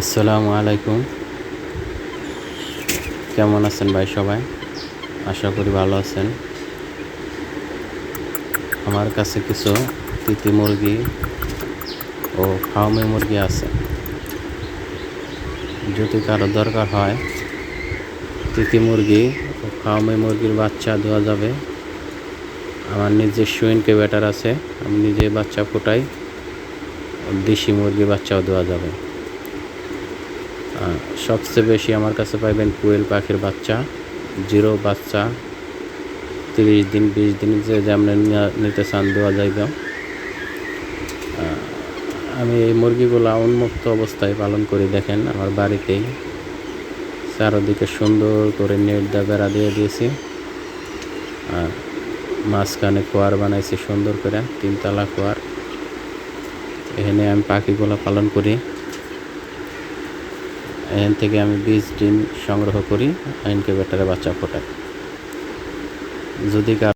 আসসালামু আলাইকুম। কেমন আছেন ভাই সবাই? আশা করি ভালো আছেন। আমার কাছে কিছু তিতি মুরগি ও ফার্মে মুরগি আছে। যদি কারও দরকার হয়, তিতি মুরগি ও ফার্মে মুরগির বাচ্চা দেওয়া যাবে। আমার নিজের নিজস্ব ইনকিউবেটার আছে, আমি নিজে বাচ্চা ফোটাই দেশি মুরগির বাচ্চাও দেওয়া যাবে। সবচেয়ে বেশি আমার কাছে পাইবেন কোয়েল পাখির বাচ্চা, জিরো বাচ্চা, তিরিশ দিন, বিশ দিন যে যেমন নিতে চান, দেওয়া যাইবে। আমি এই মুরগিগুলো উন্মুক্ত অবস্থায় পালন করি, দেখেন আমার বাড়িতেই। চারোদিকে সুন্দর করে নেট দিয়ে বেড়া দিয়ে দিয়েছি। আর মাঝখানে কোয়ার বানাইছি সুন্দর করে, তিনতলা কোয়ার এখানে আমি পাখিগুলো পালন করি। এখান থেকে আমি বীজ ডিম সংগ্রহ করি ইনকিউবেটারে বাচ্চা ফোটাই যদি